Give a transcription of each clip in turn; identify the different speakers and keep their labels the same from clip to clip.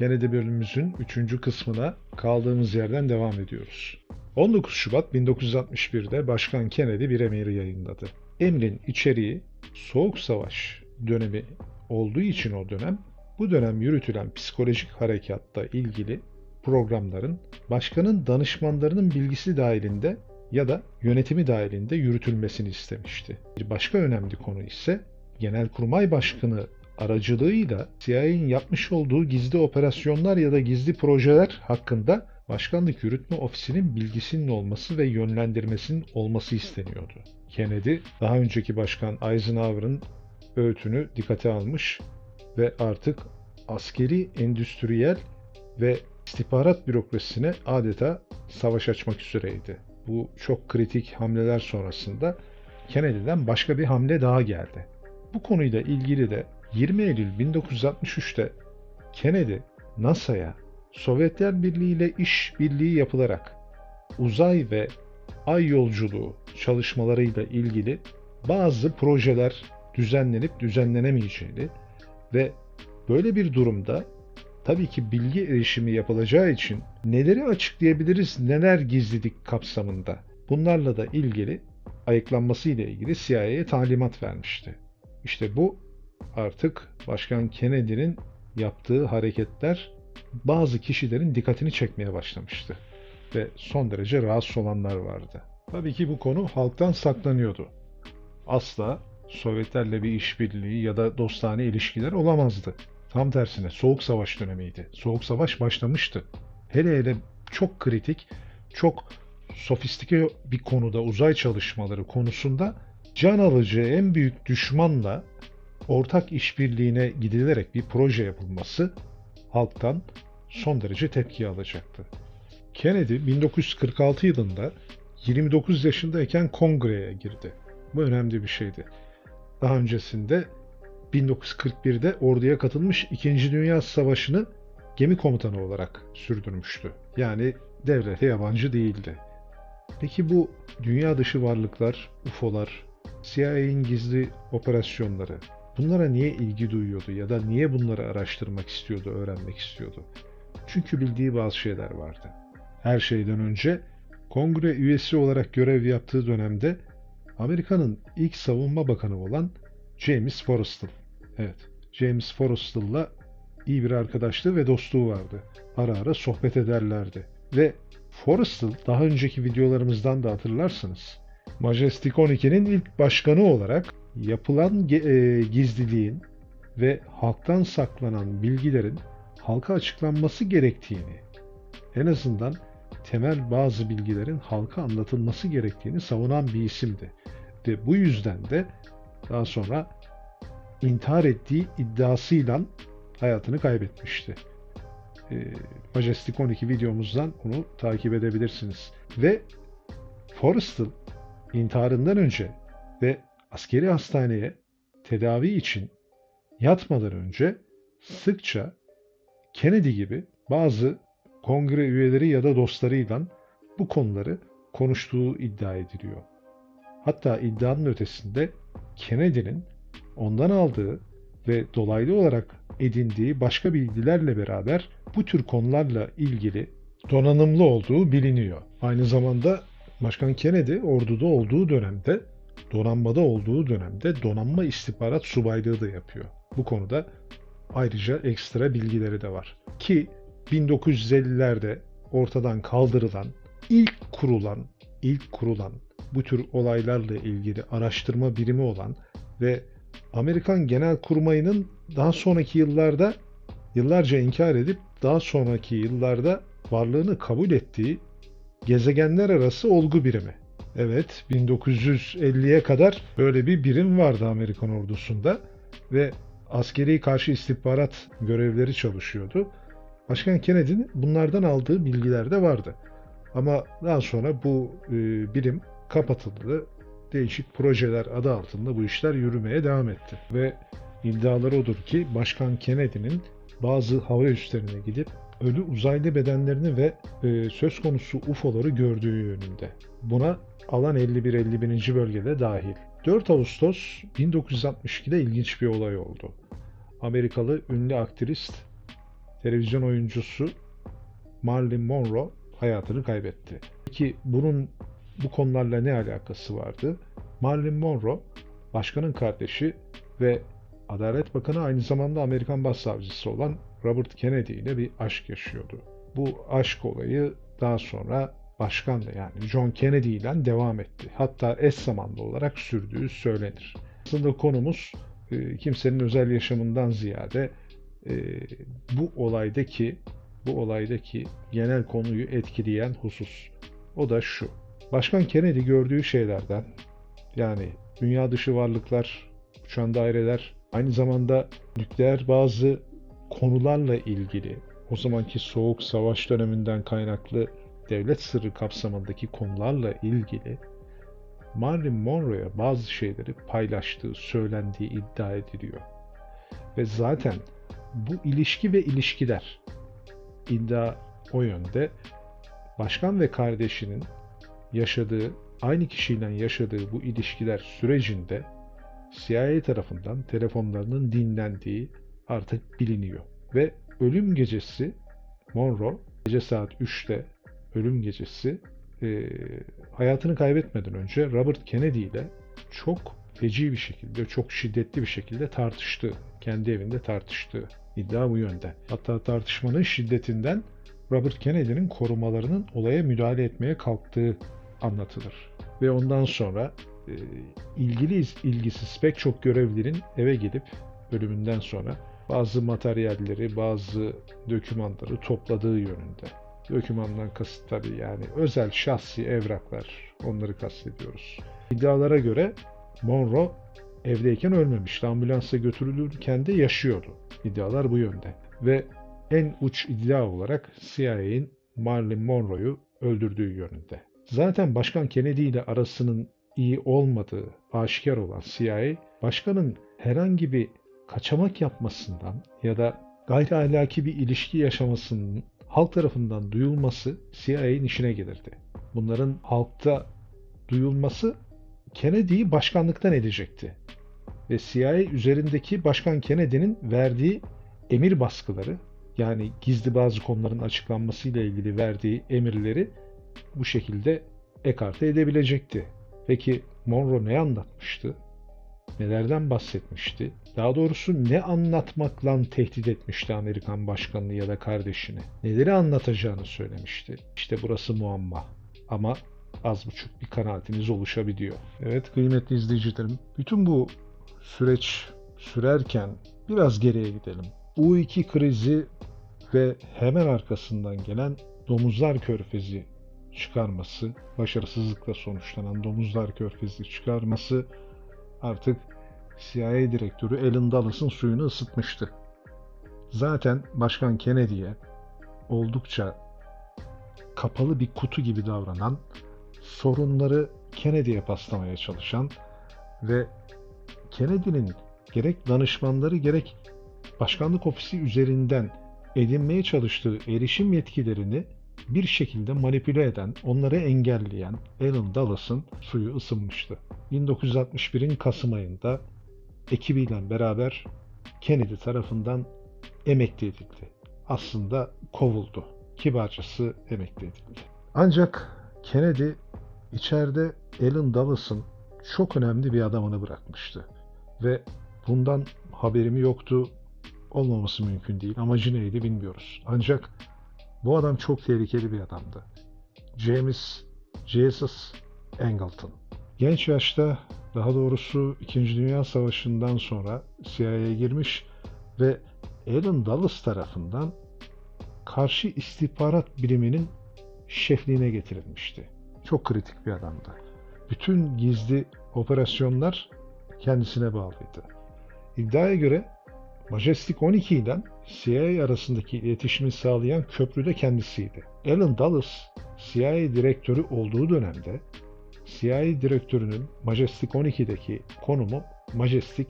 Speaker 1: Kennedy bölümümüzün 3. kısmına kaldığımız yerden devam ediyoruz. 19 Şubat 1961'de Başkan Kennedy bir emiri yayınladı. Emrin içeriği Soğuk Savaş dönemi olduğu için o dönem, bu dönem yürütülen psikolojik harekatta ilgili programların başkanın danışmanlarının bilgisi dahilinde ya da yönetimi dahilinde yürütülmesini istemişti. Bir başka önemli konu ise Genelkurmay Başkanı aracılığıyla CIA'nin yapmış olduğu gizli operasyonlar ya da gizli projeler hakkında Başkanlık Yürütme Ofisi'nin bilgisinin olması ve yönlendirmesinin olması isteniyordu. Kennedy, daha önceki başkan Eisenhower'ın öğütünü dikkate almış ve artık askeri, endüstriyel ve istihbarat bürokrasisine adeta savaş açmak üzereydi. Bu çok kritik hamleler sonrasında Kennedy'den başka bir hamle daha geldi. Bu konuyla ilgili de 20 Eylül 1963'te Kennedy NASA'ya Sovyetler Birliği ile iş birliği yapılarak uzay ve ay yolculuğu çalışmalarıyla ilgili bazı projeler düzenlenip düzenlenemeyeceğini ve böyle bir durumda tabii ki bilgi erişimi yapılacağı için neleri açıklayabiliriz, neler gizlilik kapsamında bunlarla da ilgili ayıklanması ile ilgili CIA'ye talimat vermişti. İşte bu artık Başkan Kennedy'nin yaptığı hareketler bazı kişilerin dikkatini çekmeye başlamıştı ve son derece rahatsız olanlar vardı. Tabii ki bu konu halktan saklanıyordu. Asla Sovyetlerle bir işbirliği ya da dostane ilişkiler olamazdı. Tam tersine Soğuk Savaş dönemiydi. Soğuk Savaş başlamıştı. Hele hele çok kritik, çok sofistike bir konuda uzay çalışmaları konusunda can alıcı en büyük düşmanla ortak işbirliğine gidilerek bir proje yapılması halktan son derece tepki alacaktı. Kennedy 1946 yılında 29 yaşındayken kongreye girdi. Bu önemli bir şeydi. Daha öncesinde 1941'de orduya katılmış 2. Dünya Savaşı'nı gemi komutanı olarak sürdürmüştü. Yani devlete yabancı değildi. Peki bu dünya dışı varlıklar, UFO'lar, CIA'nin gizli operasyonları bunlara niye ilgi duyuyordu ya da niye bunları araştırmak istiyordu, öğrenmek istiyordu? Çünkü bildiği bazı şeyler vardı. Her şeyden önce kongre üyesi olarak görev yaptığı dönemde Amerika'nın ilk savunma bakanı olan James Forrestal. Evet, James Forrestal'la iyi bir arkadaşlığı ve dostluğu vardı. Ara ara sohbet ederlerdi. Ve Forrestal daha önceki videolarımızdan da hatırlarsınız. Majestic 12'nin ilk başkanı olarak yapılan e, gizliliğin ve halktan saklanan bilgilerin halka açıklanması gerektiğini, en azından temel bazı bilgilerin halka anlatılması gerektiğini savunan bir isimdi. Ve bu yüzden de daha sonra intihar ettiği iddiasıyla hayatını kaybetmişti. E, Majestic 12 videomuzdan onu takip edebilirsiniz. Ve Forrestal intiharından önce ve askeri hastaneye tedavi için yatmadan önce sıkça Kennedy gibi bazı kongre üyeleri ya da dostlarıyla bu konuları konuştuğu iddia ediliyor. Hatta iddianın ötesinde Kennedy'nin ondan aldığı ve dolaylı olarak edindiği başka bilgilerle beraber bu tür konularla ilgili donanımlı olduğu biliniyor. Aynı zamanda Başkan Kennedy orduda olduğu dönemde, donanmada olduğu dönemde donanma istihbarat subaylığı da yapıyor. Bu konuda ayrıca ekstra bilgileri de var. Ki 1950'lerde ortadan kaldırılan, ilk kurulan, ilk kurulan bu tür olaylarla ilgili araştırma birimi olan ve Amerikan Genel Kurmayı'nın daha sonraki yıllarda yıllarca inkar edip daha sonraki yıllarda varlığını kabul ettiği gezegenler arası olgu birimi. Evet 1950'ye kadar böyle bir birim vardı Amerikan ordusunda ve askeri karşı istihbarat görevleri çalışıyordu. Başkan Kennedy'nin bunlardan aldığı bilgiler de vardı. Ama daha sonra bu e, birim kapatıldı. Değişik projeler adı altında bu işler yürümeye devam etti. Ve iddiaları odur ki Başkan Kennedy'nin bazı hava üslerine gidip ölü uzaylı bedenlerini ve e, söz konusu UFO'ları gördüğü yönünde. Buna alan 51-51. bölgede dahil. 4 Ağustos 1962'de ilginç bir olay oldu. Amerikalı ünlü aktrist televizyon oyuncusu Marilyn Monroe hayatını kaybetti. Peki bunun bu konularla ne alakası vardı? Marilyn Monroe, başkanın kardeşi ve Adalet Bakanı aynı zamanda Amerikan Başsavcısı olan Robert Kennedy ile bir aşk yaşıyordu. Bu aşk olayı daha sonra başkanla yani John Kennedy ile devam etti. Hatta eş zamanlı olarak sürdüğü söylenir. Aslında konumuz e, kimsenin özel yaşamından ziyade e, bu olaydaki bu olaydaki genel konuyu etkileyen husus. O da şu. Başkan Kennedy gördüğü şeylerden yani dünya dışı varlıklar, uçan daireler, aynı zamanda nükleer bazı konularla ilgili o zamanki soğuk savaş döneminden kaynaklı devlet sırrı kapsamındaki konularla ilgili Marilyn Monroe'ya bazı şeyleri paylaştığı, söylendiği iddia ediliyor. Ve zaten bu ilişki ve ilişkiler iddia o yönde başkan ve kardeşinin yaşadığı, aynı kişiyle yaşadığı bu ilişkiler sürecinde CIA tarafından telefonlarının dinlendiği artık biliniyor. Ve ölüm gecesi Monroe gece saat 3'te ölüm gecesi e, hayatını kaybetmeden önce Robert Kennedy ile çok feci bir şekilde, çok şiddetli bir şekilde tartıştı. Kendi evinde tartıştı. İddia bu yönde. Hatta tartışmanın şiddetinden Robert Kennedy'nin korumalarının olaya müdahale etmeye kalktığı anlatılır. Ve ondan sonra e, ilgili ilgisiz pek çok görevlinin eve gidip ölümünden sonra bazı materyalleri, bazı dokümanları topladığı yönünde. Dokümandan kasıt tabii yani özel şahsi evraklar, onları kastediyoruz. İddialara göre Monroe evdeyken ölmemişti. Ambulansa götürülürken de yaşıyordu. İddialar bu yönde. Ve en uç iddia olarak CIA'in Marilyn Monroe'yu öldürdüğü yönünde. Zaten Başkan Kennedy ile arasının iyi olmadığı aşikar olan CIA, başkanın herhangi bir kaçamak yapmasından ya da gayri ahlaki bir ilişki yaşamasının halk tarafından duyulması CIA'nin işine gelirdi. Bunların halkta duyulması Kennedy'yi başkanlıktan edecekti. Ve CIA üzerindeki Başkan Kennedy'nin verdiği emir baskıları yani gizli bazı konuların açıklanmasıyla ilgili verdiği emirleri bu şekilde ekarte edebilecekti. Peki Monroe ne anlatmıştı? Nelerden bahsetmişti? Daha doğrusu ne anlatmakla tehdit etmişti Amerikan başkanını ya da kardeşini? Neleri anlatacağını söylemişti. İşte burası muamma. Ama az buçuk bir kanaatiniz oluşabiliyor. Evet kıymetli izleyicilerim, bütün bu süreç sürerken biraz geriye gidelim. U2 krizi ve hemen arkasından gelen Domuzlar Körfezi çıkarması, başarısızlıkla sonuçlanan Domuzlar Körfezi çıkarması artık CIA direktörü Alan Dulles'ın suyunu ısıtmıştı. Zaten Başkan Kennedy'ye oldukça kapalı bir kutu gibi davranan, sorunları Kennedy'ye paslamaya çalışan ve Kennedy'nin gerek danışmanları gerek başkanlık ofisi üzerinden edinmeye çalıştığı erişim yetkilerini bir şekilde manipüle eden, onları engelleyen Alan Dulles'ın suyu ısınmıştı. 1961'in Kasım ayında ekibiyle beraber Kennedy tarafından emekli edildi. Aslında kovuldu. Kibarcası emekli edildi. Ancak Kennedy içeride Alan Dulles'ın çok önemli bir adamını bırakmıştı. Ve bundan haberimi yoktu, olmaması mümkün değil. Amacı neydi bilmiyoruz. Ancak bu adam çok tehlikeli bir adamdı. James Jesus Angleton. Genç yaşta daha doğrusu 2. Dünya Savaşı'ndan sonra CIA'ya girmiş ve Alan Dulles tarafından karşı istihbarat biriminin şefliğine getirilmişti. Çok kritik bir adamdı. Bütün gizli operasyonlar kendisine bağlıydı. İddiaya göre Majestic 12 ile CIA arasındaki iletişimi sağlayan köprü de kendisiydi. Alan Dulles, CIA direktörü olduğu dönemde CIA direktörünün Majestic 12'deki konumu Majestic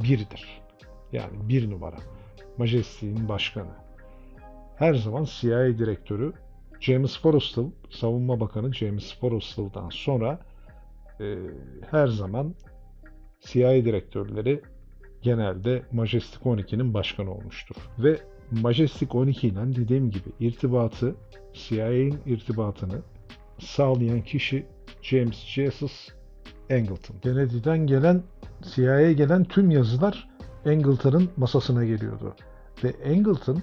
Speaker 1: 1'dir. Yani bir numara. Majestic'in başkanı. Her zaman CIA direktörü James Forrestal, Savunma Bakanı James Forrestal'dan sonra e, her zaman CIA direktörleri genelde Majestic 12'nin başkanı olmuştur. Ve Majestic 12 ile dediğim gibi irtibatı, CIA'nin irtibatını sağlayan kişi James Jesus Angleton. Kennedy'den gelen CIA'ya gelen tüm yazılar Angleton'ın masasına geliyordu. Ve Angleton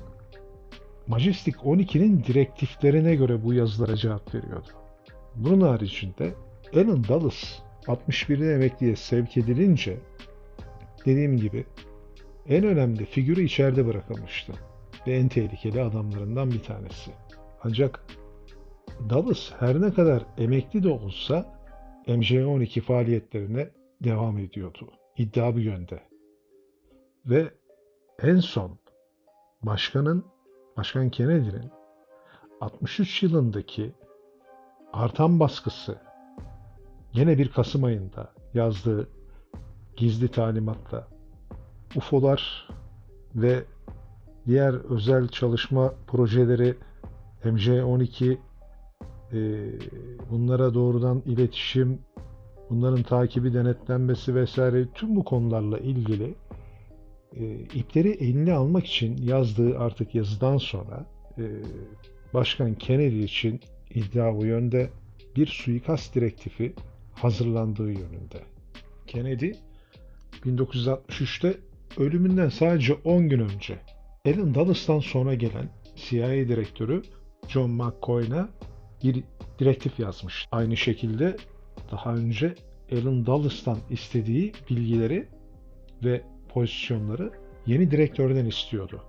Speaker 1: Majestic 12'nin direktiflerine göre bu yazılara cevap veriyordu. Bunun haricinde Alan Dulles 61'de emekliye sevk edilince dediğim gibi en önemli figürü içeride bırakılmıştı ve en tehlikeli adamlarından bir tanesi. Ancak Dulles her ne kadar emekli de olsa MJ12 faaliyetlerine devam ediyordu. İddia bu yönde. Ve en son başkanın, Başkan Kennedy'nin 63 yılındaki artan baskısı gene bir Kasım ayında yazdığı gizli talimatla UFO'lar ve diğer özel çalışma projeleri MJ12 e, bunlara doğrudan iletişim, bunların takibi, denetlenmesi vesaire tüm bu konularla ilgili e, ipleri eline almak için yazdığı artık yazıdan sonra e, Başkan Kennedy için iddia bu yönde bir suikast direktifi hazırlandığı yönünde. Kennedy 1963'te ölümünden sadece 10 gün önce Alan Dulles'tan sonra gelen CIA direktörü John McCoy'na bir direktif yazmış. Aynı şekilde daha önce Alan Dulles'tan istediği bilgileri ve pozisyonları yeni direktörden istiyordu.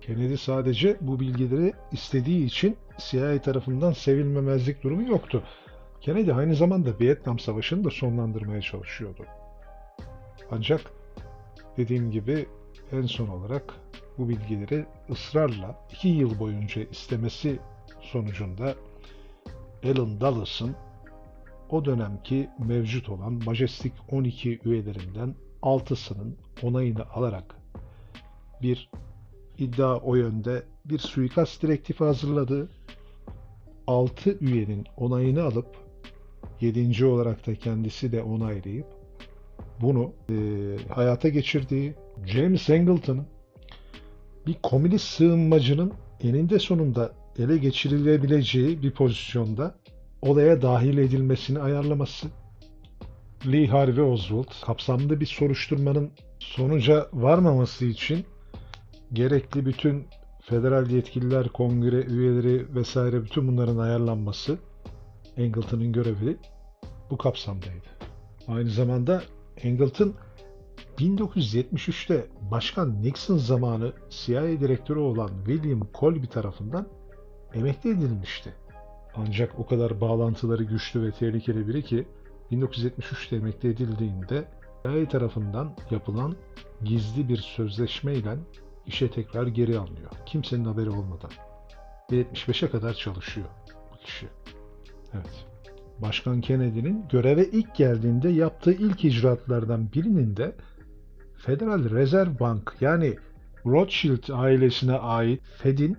Speaker 1: Kennedy sadece bu bilgileri istediği için CIA tarafından sevilmemezlik durumu yoktu. Kennedy aynı zamanda Vietnam Savaşı'nı da sonlandırmaya çalışıyordu. Ancak dediğim gibi en son olarak bu bilgileri ısrarla iki yıl boyunca istemesi sonucunda Alan Dulles'ın o dönemki mevcut olan Majestic 12 üyelerinden 6'sının onayını alarak bir iddia o yönde bir suikast direktifi hazırladı. 6 üyenin onayını alıp 7. olarak da kendisi de onaylayıp bunu e, hayata geçirdiği James Angleton'ın bir komünist sığınmacının eninde sonunda ele geçirilebileceği bir pozisyonda olaya dahil edilmesini ayarlaması. Lee Harvey Oswald kapsamlı bir soruşturmanın sonuca varmaması için gerekli bütün federal yetkililer, kongre üyeleri vesaire bütün bunların ayarlanması Angleton'ın görevi bu kapsamdaydı. Aynı zamanda Angleton 1973'te Başkan Nixon zamanı CIA direktörü olan William Colby tarafından emekli edilmişti. Ancak o kadar bağlantıları güçlü ve tehlikeli biri ki 1973'te emekli edildiğinde CIA tarafından yapılan gizli bir sözleşmeyle işe tekrar geri alınıyor. Kimsenin haberi olmadan. Ve 75'e kadar çalışıyor bu kişi. Evet. Başkan Kennedy'nin göreve ilk geldiğinde yaptığı ilk icraatlardan birinin de Federal Reserve Bank yani Rothschild ailesine ait Fed'in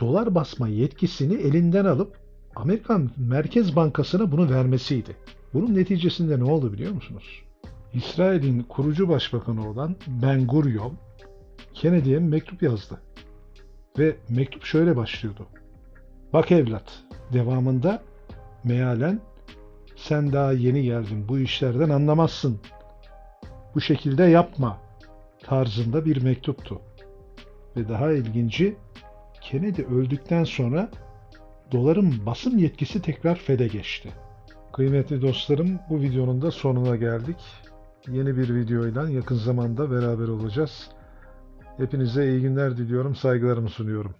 Speaker 1: dolar basma yetkisini elinden alıp Amerikan Merkez Bankası'na bunu vermesiydi. Bunun neticesinde ne oldu biliyor musunuz? İsrail'in kurucu başbakanı olan Ben Gurion Kennedy'ye mektup yazdı. Ve mektup şöyle başlıyordu. Bak evlat, devamında mealen sen daha yeni geldin bu işlerden anlamazsın. Bu şekilde yapma tarzında bir mektuptu. Ve daha ilginci Kennedy öldükten sonra doların basım yetkisi tekrar FED'e geçti. Kıymetli dostlarım bu videonun da sonuna geldik. Yeni bir videoyla yakın zamanda beraber olacağız. Hepinize iyi günler diliyorum, saygılarımı sunuyorum.